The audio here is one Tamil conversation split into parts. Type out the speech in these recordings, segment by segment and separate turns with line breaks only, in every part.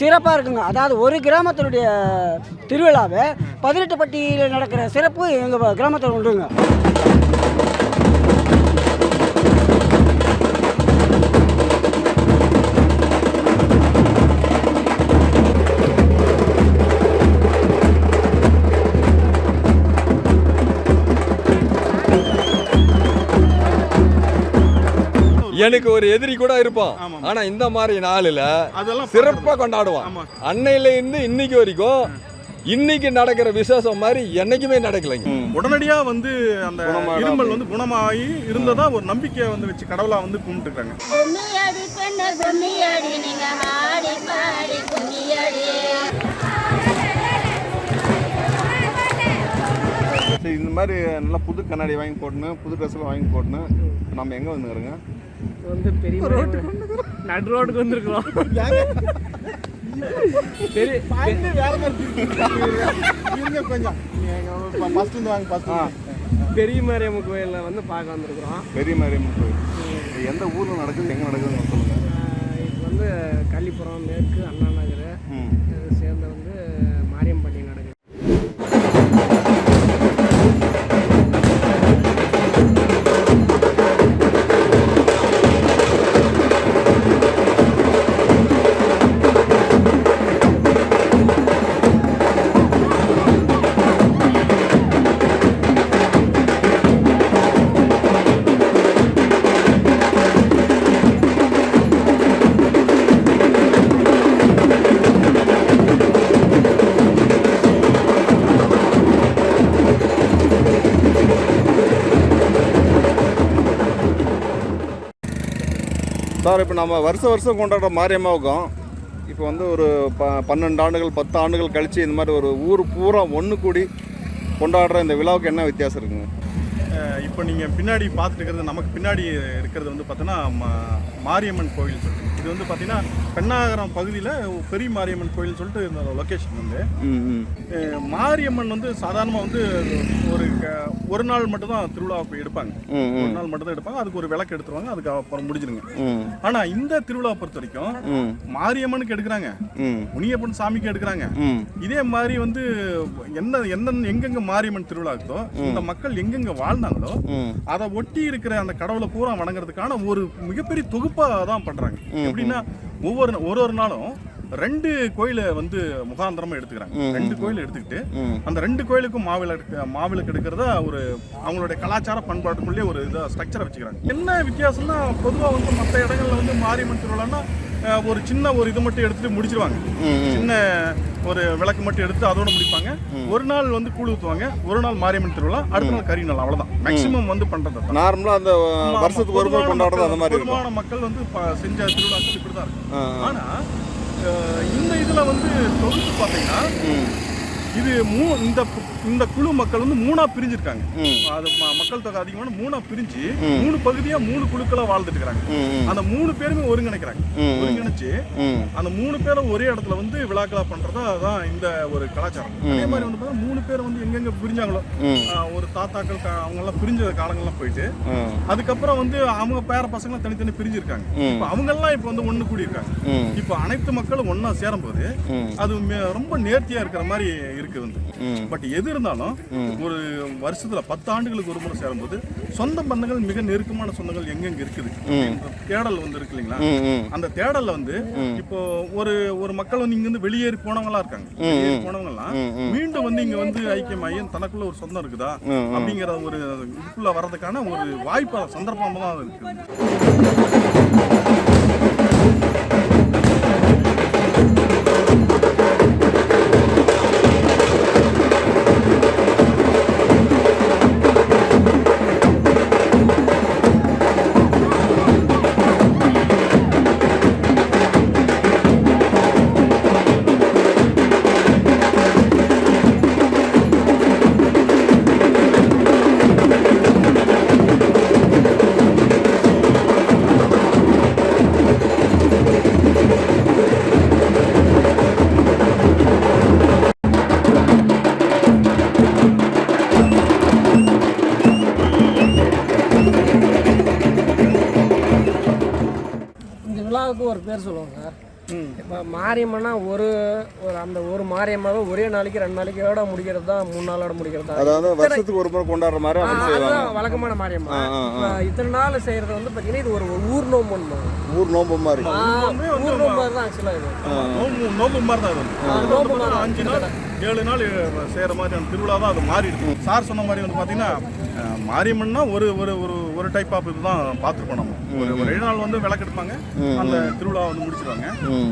சிறப்பாக இருக்குங்க. அதாவது ஒரு கிராமத்தினுடைய திருவிழாவை பதினெட்டு பட்டியில் நடக்கிற சிறப்பு எங்கள் கிராமத்தில் உண்டுங்க.
எனக்கு ஒரு எதிரி கூட இருப்பான். ஆனா இந்த மாதிரி நாளில்
அதெல்லாம்
சிறப்பா கொண்டாடுவான். அன்னையில இருந்து இன்னைக்கு வரைக்கும் இன்னைக்கு நடக்கிற விசேஷம் மாதிரி என்னைக்குமே நடக்கலைங்க.
உடனடியா வந்து அந்த. இருமல் வந்து குணமாகி இருந்ததா ஒரு நம்பிக்கையை வந்து வச்சு கடவுளா வந்து கும்பிட்டுருக்காங்க.
சரி இந்த மாதிரி நல்லா புது கண்ணாடி வாங்கி போடணும் புது ட்ரெஸ்ஸில் வாங்கி போடணும். நம்ம எங்கே வந்துக்கிறோங்க?
வந்து பெரிய நடு ரோடுக்கு வந்திருக்கிறோம். பெரிய பெரிய மாரியம்மன் கோயிலில் வந்து பார்க்க வந்திருக்கிறோம்.
பெரிய மாரியம்மன் கோயில். இது எந்த ஊரில் நடக்குது எங்கே நடக்குதுன்னு சொல்லுங்கள்
இது வந்து கள்ளிப்புறம் மேற்கு அண்ணா நகர்
சார் இப்போ நம்ம வருஷ வருஷம் கொண்டாடுற மாரியம்மாவுக்கும் இப்போ வந்து ஒரு ப பன்னெண்டு ஆண்டுகள் பத்து ஆண்டுகள் கழித்து இந்த மாதிரி ஒரு ஊர் பூரா ஒன்று கூடி கொண்டாடுற இந்த விழாவுக்கு என்ன வித்தியாசம் இருக்குங்க?
இப்போ நீங்கள் பின்னாடி பார்த்துட்டு இருக்கிறது நமக்கு பின்னாடி இருக்கிறது வந்து பார்த்தோன்னா மாரியம்மன் கோவில் சொல்லிட்டு இது வந்து பார்த்தீங்கன்னா பெண்ணாகரம் பகுதியில் பெரிய மாரியம்மன் கோயில் சொல்லிட்டு இந்த லொக்கேஷன் வந்து. மாரியம்மன் வந்து சாதாரணமாக வந்து ஒரு ஒரு நாள் மட்டும் தான் திருவிழா போய் எடுப்பாங்க. ஒரு நாள் மட்டும் தான் எடுப்பாங்க. அதுக்கு ஒரு விளக்கு எடுத்துருவாங்க. அதுக்கு அப்புறம் முடிஞ்சிருங்க. ஆனா இந்த திருவிழா பொறுத்த வரைக்கும் மாரியம்மனுக்கு எடுக்கிறாங்க. முனியப்பன் சாமிக்கு எடுக்கிறாங்க. இதே மாதிரி வந்து என்ன எந்த எங்கெங்க மாரியம்மன் திருவிழா இருக்குதோ இந்த மக்கள் எங்கெங்க வாழ்ந்தாங்களோ அதை ஒட்டி இருக்கிற அந்த கடவுளை பூரா வணங்குறதுக்கான ஒரு மிகப்பெரிய தொகுப்பா தான் பண்றாங்க. எப்படின்னா ஒவ்வொரு ஒரு ஒரு நாளும் ரெண்டு கோயிலை வந்து முகாந்திரமா எடுத்துக்கிறாங்க. ரெண்டு கோயில் எடுத்துக்கிட்டு அந்த ரெண்டு கோயிலுக்கும் மாவிளக்கு மாவிளக்கு எடுக்கிறதா ஒரு அவங்களுடைய கலாச்சார பண்பாட்டுக்குள்ளே ஒரு இதை ஸ்ட்ரக்சரை வச்சுக்கிறாங்க. என்ன வித்தியாசம்னா பொதுவாக வந்து மற்ற இடங்கள்ல வந்து மாரியம்மன் திருவிழான்னா ஒரு சின்ன ஒரு இது மட்டும் எடுத்துட்டு முடிச்சிருவாங்க. சின்ன ஒரு விளக்கு மட்டும் எடுத்து அதோட முடிப்பாங்க. ஒரு நாள் வந்து கூழ் ஊற்றுவாங்க ஒரு நாள் மாரியம்மன் திருவிழா. அடுத்த நாள் கறி நாள். அவ்வளவுதான். மேக்சிமம் வந்து பண்றது அதான்.
நார்மலாக அந்த வருஷத்துக்கு ஒரு முறை கொண்டாடுறது
மக்கள்-
அந்த மாதிரி
பொதுவான மக்கள் வந்து செஞ்ச திருவிழாக்கள் இப்படி தான் இருக்கும்.
ஆ, ஆ.
ஆனா அஹ், இந்த இதுல வந்து தொகுத்து பார்த்தீங்கன்னா இது மூ இந்த இந்த குழு மக்கள் வந்து மூணா பிரிஞ்சிருக்காங்க. அது மக்கள் தொகை அதிகமான மூணா பிரிஞ்சு. மூணு பகுதியா மூணு குழுக்களா வாழ்ந்துட்டு இருக்காங்க அந்த மூணு பேருமே ஒருங்கிணைக்கிறாங்க. ஒருங்கிணைச்சு அந்த மூணு பேரும் ஒரே இடத்துல வந்து விழாக்களா பண்றதா அதான் இந்த ஒரு கலாச்சாரம். அதே மாதிரி வந்து பார்த்தா மூணு பேர் வந்து எங்கெங்க பிரிஞ்சாங்களோ ஒரு தாத்தாக்கள் அவங்க எல்லாம் பிரிஞ்ச காலங்கள்லாம் போயிட்டு அதுக்கப்புறம் வந்து அவங்க பேர பசங்களாம் தனித்தனி பிரிஞ்சிருக்காங்க. இப்போ அவங்க எல்லாம் இப்போ வந்து ஒண்ணு கூடி இருக்காங்க
ம்.
இப்போ அனைத்து மக்களும் ஒண்ணா சேரும்போது அது ரொம்ப நேர்த்தியா இருக்கிற மாதிரி இருக்கு வந்து. பட் எது இருந்தாலும் ஒரு வருஷத்துல பத்து ஆண்டுகளுக்கு ஒரு முறை சேரும்போது சொந்த பந்தங்கள் மிக நெருக்கமான சொந்தங்கள் எங்கெங்க இருக்குது? தேடல் வந்து இருக்கு இல்லைங்களா? அந்த தேடல்ல வந்து இப்போ ஒரு ஒரு மக்கள் வந்து இங்க இருந்து வெளியேறி போனவங்களா இருக்காங்க. போனவங்க எல்லாம் மீண்டும் வந்து இங்க வந்து ஐக்கியமாகி தனக்குள்ள ஒரு சொந்தம் இருக்குதா? அப்படிங்கிற ஒரு இதுக்குள்ள வர்றதுக்கான ஒரு வாய்ப்பு சந்தர்ப்பமா தான் இருக்கு.
நாளைக்கு ரெண்டு நாளைக்கோட முடிக்கிறது தான் மூணு நாளோட முடிக்கிறது? தான்
அதாவது வருஷத்துக்கு ஒரு முறை கொண்டாடுற மாதிரி
அதுதான் வழக்கமான மாரியம்மா. இத்தனை நாள் செய்கிறது வந்து பார்த்தீங்கன்னா இது ஒரு ஊர் நோம்பு
ஊர் நோம்பு மாதிரி.
ஊர் நோம்பு தான் ஆக்சுவலாக இது.
நோம்பு மாதிரி தான் இது.
நோம்பு.
அஞ்சு நாள் ஏழு நாள் செய்கிற மாதிரியான திருவிழா தான் அது மாறி இருக்கு சார் சொன்ன மாதிரி வந்து பார்த்தீங்கன்னா மாரியம்மன்னா ஒரு ஒரு ஒரு ஒரு டைப் ஆஃப் இதுதான் பார்த்துருப்போம் நம்ம. ஒரு ஏழு நாள் வந்து விளக்கெடுப்பாங்க அந்த திருவிழா வந்து முடிச்சிருவாங்க.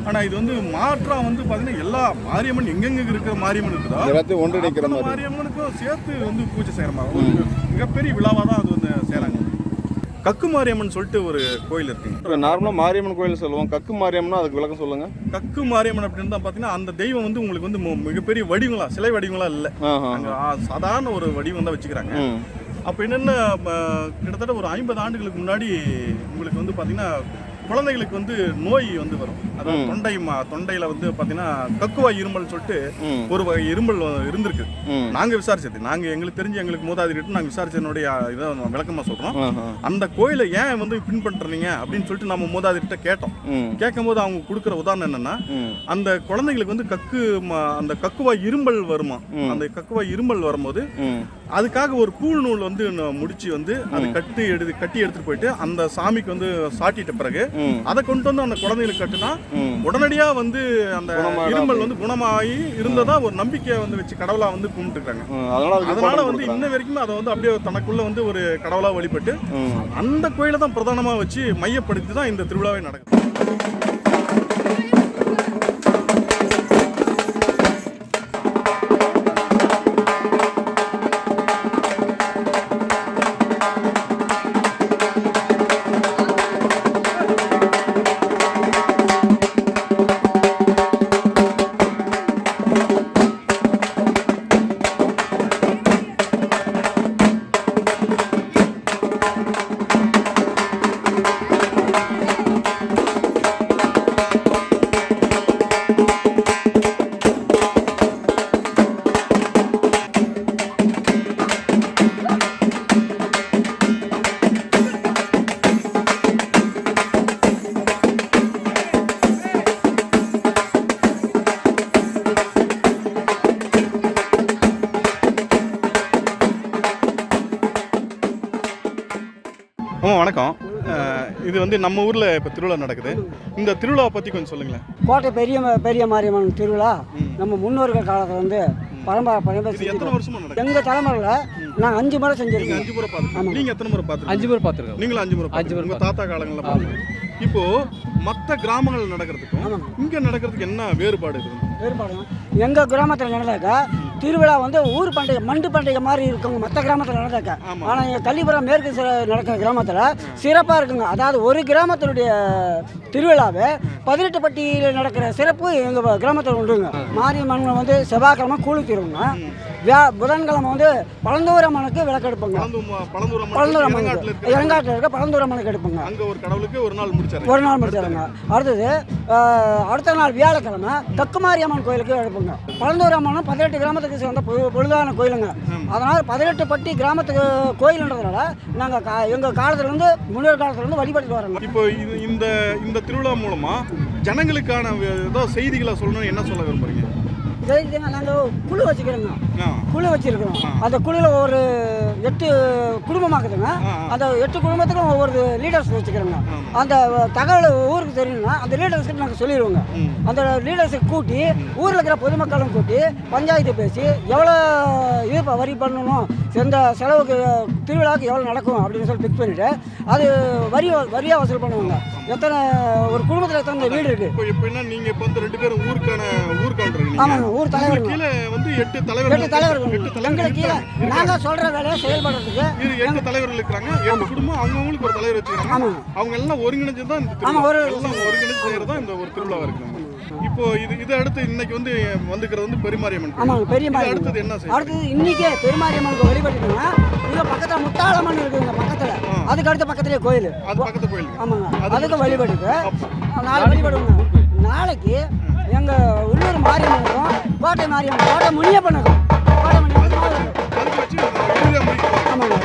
ஆனா இது வந்து மாற்றா வந்து பார்த்தீங்கன்னா எல்லா மாரியம்மன் எங்கெங்க இருக்கிற மாரியம்மன் இருக்குதோ
எல்லாத்தையும் ஒன்றிணைக்கிற
மாரியம்மனுக்கும் சேர்த்து வந்து பூஜை செய்கிற மாதிரி. மிகப்பெரிய விழாவாக தான் அது வந்து செய்கிறாங்க கக்கு மாரியம்மன் சொல்லிட்டு ஒரு கோயில் இருக்குங்க
நார்மலாக மாரியம்மன் கோயில் சொல்லுவோம். கக்கு மாரியம்மனா அதுக்கு விளக்கம் சொல்லுங்க.
கக்கு மாரியம்மன் அப்படின்னு தான் பார்த்தீங்கன்னா அந்த தெய்வம் வந்து உங்களுக்கு வந்து மிகப்பெரிய வடிவங்களா சிலை வடிவங்களா இல்லை. சாதாரண ஒரு வடிவம் தான் வச்சுக்கிறாங்க. அப்போ என்னென்ன கிட்டத்தட்ட ஒரு ஐம்பது ஆண்டுகளுக்கு முன்னாடி உங்களுக்கு வந்து பார்த்தீங்கன்னா குழந்தைகளுக்கு வந்து நோய் வந்து வரும். அதாவது தொண்டை மா- தொண்டையில வந்து பார்த்தீங்கன்னா கக்குவா இருமல் சொல்லிட்டு. ஒரு வகை இருமல் இருந்திருக்கு. நாங்க விசாரிச்சது. நாங்க எங்களுக்கு தெரிஞ்சு எங்களுக்கு மூதாதிரிட்டு நாங்க விசாரிச்சதனுடைய இதை விளக்கமா சொல்றோம். அந்த கோயிலை ஏன் வந்து பின்பற்றுறீங்க அப்படின்னு சொல்லிட்டு நம்ம மூதாதிரிட்ட கேட்டோம்.
ம்.
கேட்கும்போது அவங்க கொடுக்குற உதாரணம் என்னன்னா அந்த குழந்தைங்களுக்கு வந்து கக்கு அந்த கக்குவா இரும்பல் வருமா? அந்த கக்குவா இரும்பல் வரும்போது அதுக்காக ஒரு கூழ் நூல் வந்து முடிச்சு வந்து அது கட்டி எடுத்து கட்டி எடுத்துட்டு போயிட்டு அந்த சாமிக்கு வந்து சாட்டிட்ட பிறகு. அதை கொண்டு வந்து அந்த குழந்தைகளுக்கு கட்டுனா
ம்.
உடனடியா வந்து அந்த இருமல் வந்து குணமாகி இருந்ததா ஒரு நம்பிக்கையை வந்து வச்சு கடவுளா வந்து கும்பிட்டுருக்காங்க.
அதனால
வந்து. இன்ன வரைக்கும் அதை வந்து அப்படியே தனக்குள்ள வந்து ஒரு கடவுளா வழிபட்டு அந்த கோயிலை தான் பிரதானமா வச்சு மையப்படுத்தி தான் இந்த திருவிழாவே நடக்குது வணக்கம் இது வந்து நம்ம ஊர்ல இப்ப திருவிழா நடக்குது. இந்த திருவிழாவை பத்தி கொஞ்சம் சொல்லுங்களேன்.
கோட்டை பெரிய பெரிய மாரியம்மன் திருவிழா நம்ம முன்னோர்கள் காலத்தில் வந்து பரம்பரை பரம்பரை
எத்தனை வருஷமா நடக்குது?
எங்கள் தலைமுறையில் நாங்கள் அஞ்சு முறை
நீங்க
செஞ்சுருக்கோம்
அஞ்சு முறை பார்த்துருக்கீங்க. நீங்க எத்தனை முறை பார்த்துருக்கீங்க?
அஞ்சு பேர் பார்த்துருக்கோம்.
நீங்களும் அஞ்சு முறை
அஞ்சு முறை
தாத்தா காலங்களில் பார்த்துருக்கீங்க. இப்போ மற்ற கிராமங்கள் நடக்கிறதுக்கும். இங்க நடக்கிறதுக்கு என்ன வேறுபாடு இருக்குது
வேறுபாடு எங்கள் கிராமத்தில் நடந்தாக்கா திருவிழா வந்து ஊர் பண்டிகை மண்டு பண்டிகை மாதிரி இருக்குங்க. மற்ற கிராமத்தில் நடந்தாக்கா. ஆனால் எங்கள் கள்ளிபுரம் மேற்கு நடக்கிற கிராமத்தில் சிறப்பாக இருக்குங்க. அதாவது ஒரு கிராமத்தினுடைய திருவிழாவை பதினெட்டு பட்டியில் நடக்கிற சிறப்பு எங்கள் கிராமத்தில் உண்டுங்க. மாரியம்மன் வந்து செவ்வாய்க்கிழமை கூழு தீருங்க வியா புதன்கிழமை வந்து
பழந்தூர் பழந்தூரம்
பழந்தூரம்மனுக்கு
இறங்காட்டுல இருக்கு
இறங்காட்டில் இருக்க பழந்தூரம்மனுக்கு எடுப்புங்க.
அங்க ஒரு கடவுளுக்கு ஒரு நாள் முடிச்சாரு
ஒரு நாள் முடிச்சாருங்க. அடுத்தது அடுத்த நாள் வியாழக்கிழமை கக்குமாரியம்மன் கோயிலுக்கு எடுப்புங்க. பழந்தூர் அம்மனும் பதினெட்டு கிராமத்துக்கு சேர்ந்த பொழுதான கோயிலுங்க. அதனால் பதினெட்டு பட்டி கிராமத்துக்கு கோயிலுன்றதுனால நாங்கள் கா எங்கள் காலத்துலேருந்து முன்னோர் காலத்துலேருந்து வழிபட்டு வரோங்க.
இப்போ இது இந்த இந்த திருவிழா மூலமா ஜனங்களுக்கான ஏதோ செய்திகளை சொல்லணும்னு என்ன சொல்ல விரும்புறீங்க?
சரிங்க நாங்கள் குழு வச்சுக்கிறோங்க. குழு வச்சிருக்கிறோம். அந்த குழுவில் ஒரு எட்டு குடும்பமாக்குதுங்க. அந்த எட்டு குடும்பத்துக்கும் ஒவ்வொரு லீடர்ஸ் வச்சுக்கிறோங்க. அந்த தகவல் ஊருக்கு தெரியணும்னா அந்த லீடர்ஸ்க்கு நாங்கள் சொல்லிடுவோங்க. அந்த லீடர்ஸை கூட்டி ஊரில் இருக்கிற பொதுமக்களும் கூட்டி பஞ்சாயத்து பேசி எவ்வளோ இது வரி பண்ணணும் எந்த செலவுக்கு திருவிழாவுக்கு எவ்வளோ நடக்கும் அப்படின்னு சொல்லி ஃபிக்ஸ் பண்ணிவிட்டு அது வரி வரியாக வசூல் பண்ணுவாங்க. எத்தனை ஒரு குடும்பத்தில் எத்தனை வீடு இருக்குது
இப்போ என்ன நீங்க இப்போ வந்து ரெண்டு பேரும் ஊருக்கான ஊர் கவுண்டர்
ஆமாங்க ஊர் தலைவருங்க
கீழே வந்து எட்டு தலைவர்கள்
எட்டு தலைவர்கள்
எட்டு தலைவர்கள்
கீழே. நாங்கள் சொல்கிற வேலையை செயல்படுறதுக்கு
இது எட்டு தலைவர்கள் இருக்கிறாங்க. எட்டு குடும்பம் அவங்கவுங்களுக்கு ஒரு தலைவர் வச்சுக்கிறாங்க. அவங்க எல்லாம் ஒருங்கிணைஞ்சு தான் இந்த
ஆமா, ஒரு-
எல்லாம் ஒருங்கிணைஞ்சு செய்யறது தான் இந்த ஒரு திருவிழா இருக்கு இப்போ இது இது அடுத்து இன்னைக்கு வந்து வந்துக்கிறது வந்து பெருமாரியம்மன்.
ஆமாங்க பெரிய
இது
மாரியம்மன்
அடுத்தது என்ன
அடுத்தது இன்னைக்கே பெருமாரியம்மனுக்கு வழிபட்டுட்டுங்க இங்கே பக்கத்தில் முத்தாளம்மன் இருக்குங்க பக்கத்தில். அதுக்கு அடுத்த பக்கத்துலேயே கோயில்.
அது பக்கத்து கோயில்.
ஆமாங்க. அதுக்கும் வழிபட்டுட்டு நாளை வழிபடுங்க நாளைக்கு எங்கள் உள்ளூர் மாரியம்மனுக்கும் கோட்டை மாரியம்மன் கோட்டை முனியப்பனுக்கும் கோட்டை
அதுக்கு முடிக்க
ஆமாங்க.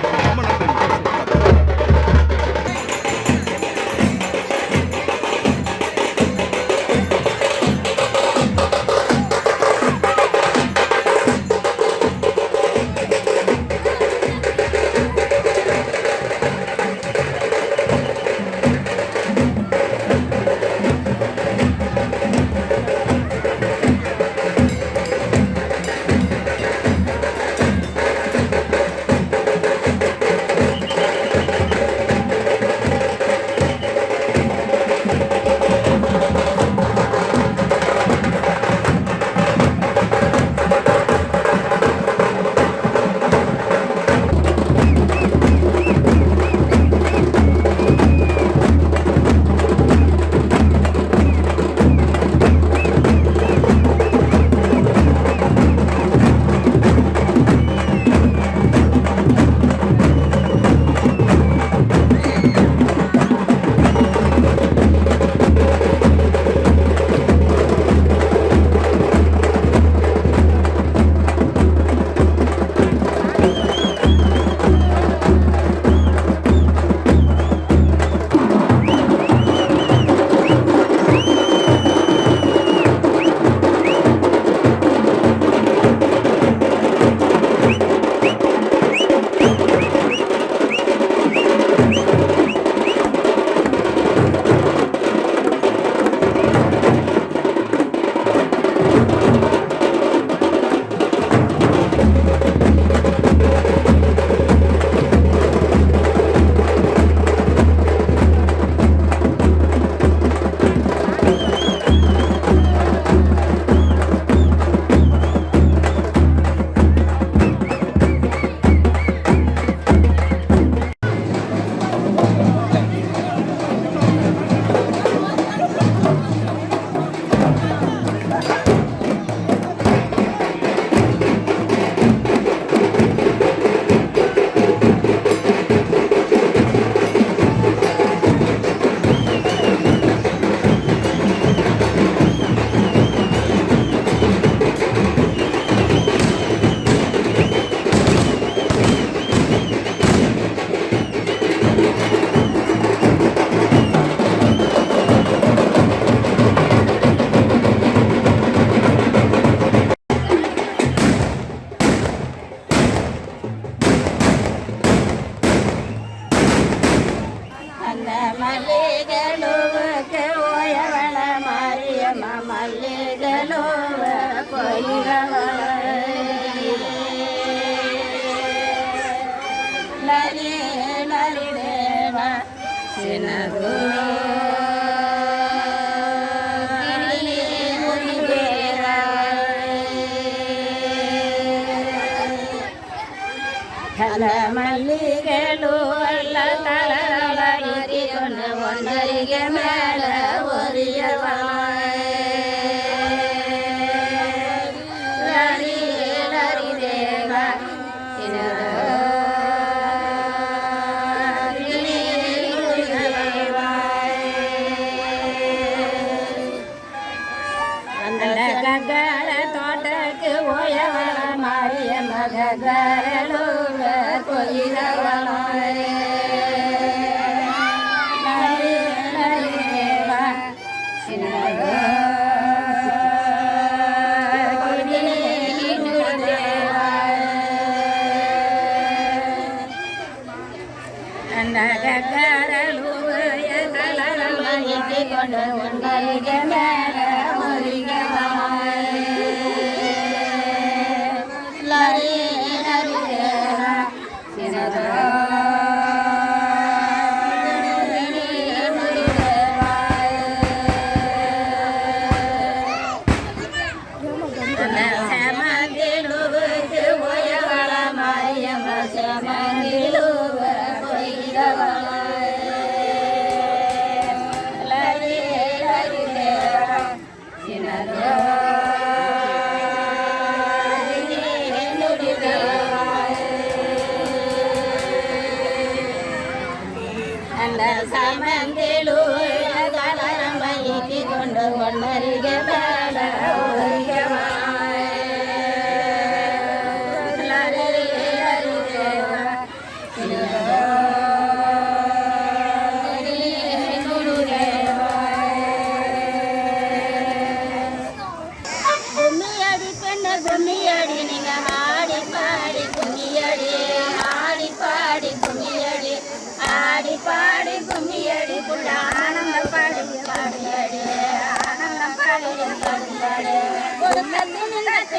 Thank you. लोग कोई रवल அந்த கங்காள தோட்டக்கு ஓயவள மாறிய மகரலூர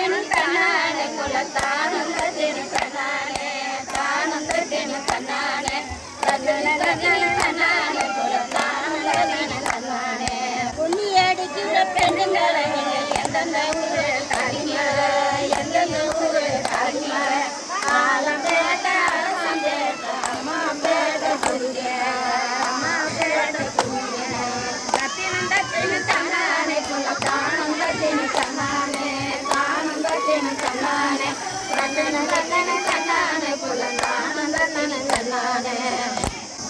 குலத்தின் தத்தின் தன்னானே குலத்தானந்தத்தின் தன்னானே தானந்தத்தின் தன்னானே தத்தின் தன்னானே குலத்தானந்தத்தின் தன்னானே புண்ணியடிக்கிற பெண்ணுங்களை எந்தெந்த ஊரில் தனியார்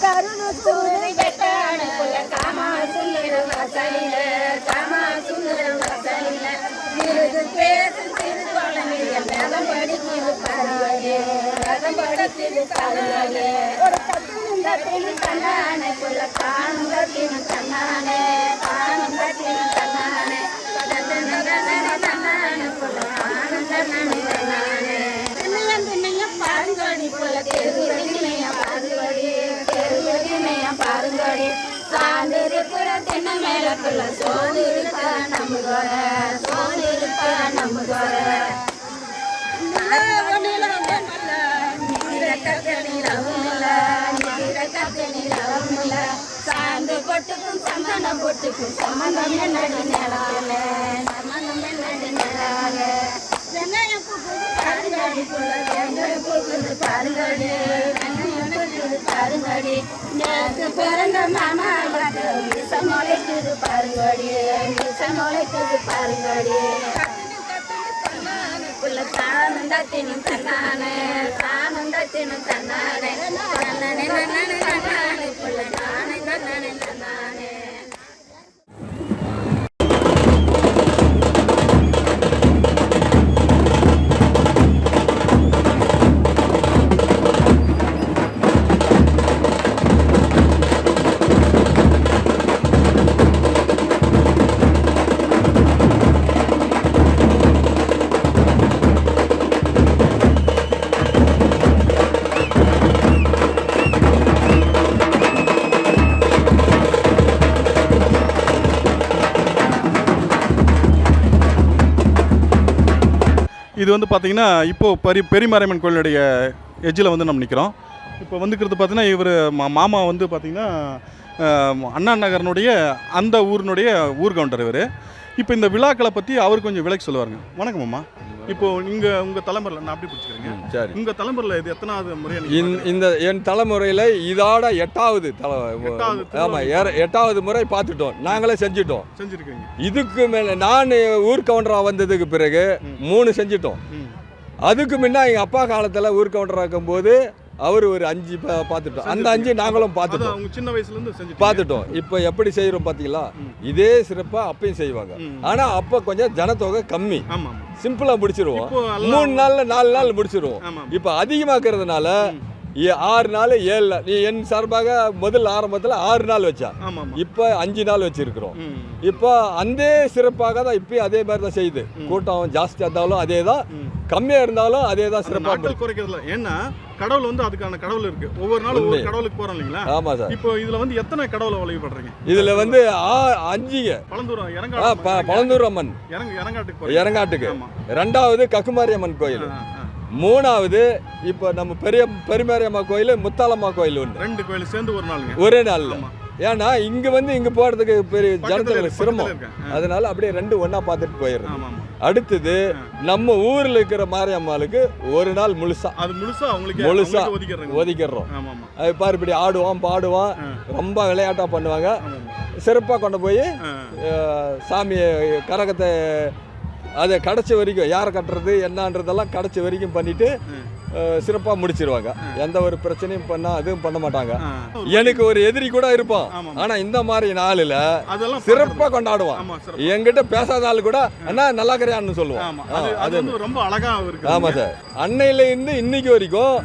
கருணு சூரி வெட்டான குல காமா சுந்தர வசையில காமா சுந்தர வசையில விருது பேசு சிறு குழந்தைய ஒரு கத்தின குல பாருங்கடி சாந்திருக்கிற நம்புதோர நம்புதோர பொட்டுக்கும் பொட்டுக்கும் என்னடி நிலால என்னடி நிலால வெங்காயம் பூக்குது பாருங்கடி புள்ள வெங்காயம் பூக்குது பாருங்கடி வெங்காயம் பூக்குது பாருங்கடி நேற்று பிறந்த மாமாவுக்கு மிசம் முளைக்குது பாருங்கடி மிசம் முளைக்குது பாருங்கடி புள்ள தானந்தத்தினும் தன்னானே தானந்தத்தினும் தன்னானே தன்னனே நன்னனே நன்னானே புள்ள தானே தன்னனே தன்னானே
இது வந்து பார்த்திங்கன்னா இப்போது பரி பெரியமாரியம்மன் கோயிலுடைய எஜ்ஜில் வந்து நம்ம நிற்கிறோம் இப்போ வந்துக்கிறது பார்த்திங்கன்னா இவர் மாமா வந்து பார்த்திங்கன்னா அண்ணா நகரனுடைய அந்த ஊரினுடைய ஊர் கவுண்டர் இவர். இப்போ இந்த விழாக்களை பற்றி அவர் கொஞ்சம் விளக்கி சொல்லுவாருங்க. வணக்கம் அம்மா. இப்போ இங்கே உங்கள் தலைமுறையில் நான் அப்படி பிடிச்சிக்கிறேங்க
சரி.
உங்கள் தலைமுறையில் இது எத்தனாவது
இந்- இந்த என் தலைமுறையில் இதோட எட்டாவது தலை ஆமாம் எட்டாவது முறை பார்த்துட்டோம். நாங்களே செஞ்சிட்டோம்.
செஞ்சுருக்கீங்க.
இதுக்கு மேலே நான் ஊர் கவுண்டரா வந்ததுக்கு பிறகு மூணு செஞ்சிட்டோம். அதுக்கு முன்ன எங்கள் அப்பா காலத்தில் ஊர் கவுண்டரா இருக்கும்போது அவர் ஒரு அஞ்சு பார்த்துட்டோம். அந்த அஞ்சு நாங்களும் பார்த்துட்டோம்.
அவங்க சின்ன வயசுலேருந்து செஞ்சு
பார்த்துட்டோம். இப்போ எப்படி செய்கிறோம் பார்த்தீங்களா? இதே சிறப்பாக அப்பயும் செய்வாங்க. ஆனால் அப்போ கொஞ்சம் ஜனத்தொகை கம்மி. சிம்பிளாக முடிச்சிருவோம். மூணு நாளில் நாலு நாள் முடிச்சிருவோம். இப்போ அதிகமாக்குறதுனால ஆறு நாள் ஏழு நாள். நீ என் சார்பாக முதல் ஆரம்பத்தில் ஆறு நாள் வச்சா. இப்போ அஞ்சு நாள் வச்சிருக்கிறோம். இப்போ அந்த சிறப்பாக தான் இப்பயும் அதே மாதிரி தான் செய்யுது. கூட்டம் ஜாஸ்தியாக இருந்தாலும் அதே தான். கம்மியாக இருந்தாலும் அதே தான் சிறப்பாக
குறைக்கிறதுல ஏன்னா கடவுள் வந்து அதுக்கான கடவுள் இருக்கு. ஒவ்வொரு நாளும் ஒவ்வொரு. கடவுளுக்கு போறோம் இல்லைங்களா?
ஆமாம் சார்.
இப்போ இதுல வந்து எத்தனை கடவுளை வழிபடுறீங்க?
இதில் வந்து அஞ்சுங்க
பழந்தூரம்
ஆ
இறங்காடு
ப பழந்தூர் அம்மன்.
இறங்க இறங்காட்டுக்கு
இறங்காட்டுக்கு.
ஆமா.
ரெண்டாவது கக்குமாரி அம்மன் கோயில். மூணாவது இப்போ நம்ம பெரிய பெருமாரியம்மா கோயில் முத்தாலம்மா கோயில் ஒன்று.
ரெண்டு கோயில் சேர்ந்து ஒரு நாளுங்க.
ஒரே
ஆமா.
ஏன்னா இங்க வந்து இங்க போறதுக்கு பெரிய
பக்கத்துல
ஜனத்தொகை
இருக்கு,
சிரமம். அதனால அப்படியே ரெண்டு ஒண்ணா பார்த்துட்டு போயிடுறோம் அடுத்தது நம்ம ஊர்ல இருக்கிற மாரியம்மாளுக்கு ஒரு நாள் முழுசா.
அது முழுசா அவங்களுக்கு
முழுசா ஒதுக்கிடுறோம். பாரு இப்படி ஆடுவான் பாடுவான்.
ஆ.
ரொம்ப விளையாட்டா பண்ணுவாங்க. சிறப்பாக கொண்டு போய் சாமியை கரகத்தை அதை கடைச்ச வரைக்கும் யாரை கட்டுறது என்னன்றதெல்லாம் கடைச்ச வரைக்கும் பண்ணிட்டு சிறப்பாக முடிச்சிருவாங்க. எந்த ஒரு பிரச்சனையும் பண்ணா அதுவும் பண்ண மாட்டாங்க. எனக்கு ஒரு எதிரி கூட இருப்பான். ஆனா இந்த மாதிரி நாளில்
அதெல்லாம்
சிறப்பா கொண்டாடுவான். என்கிட்ட பேசாத ஆள் கூட அண்ணா நல்லா இருக்கிறியான்னு சொல்லுவான்
அது ரொம்ப அழகா
ஆமா சார். அன்னையில இருந்து இன்னைக்கு வரைக்கும்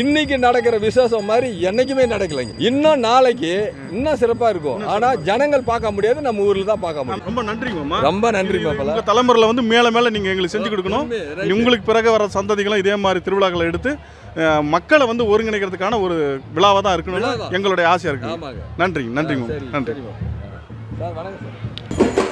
இன்னைக்கு நடக்கிற விசேஷம் மாதிரி என்னைக்குமே நடக்கலைங்க. இன்னும் நாளைக்கு இன்னும் சிறப்பா இருக்கும். ஆனா ஜனங்கள் பார்க்க முடியாது நம்ம ஊர்ல தான் பார்க்க முடியும்.
ரொம்ப நன்றிங்கம்மா
ரொம்ப நன்றி மாப்பிள்ள.
தலைமுறையில் வந்து மேல மேல நீங்க எங்களுக்கு செஞ்சு கொடுக்கணும். உங்களுக்கு பிறகு வர சந்ததிகளும் இதே மாதிரி திருவிழாக்களை எடுத்து மக்களை வந்து ஒருங்கிணைக்கிறதுக்கான ஒரு விழாவாக தான் இருக்கணும்னு. எங்களுடைய ஆசையா இருக்கு.
ஆமாங்க.
நன்றிங்க நன்றி.
சார் வணக்கம் சார்.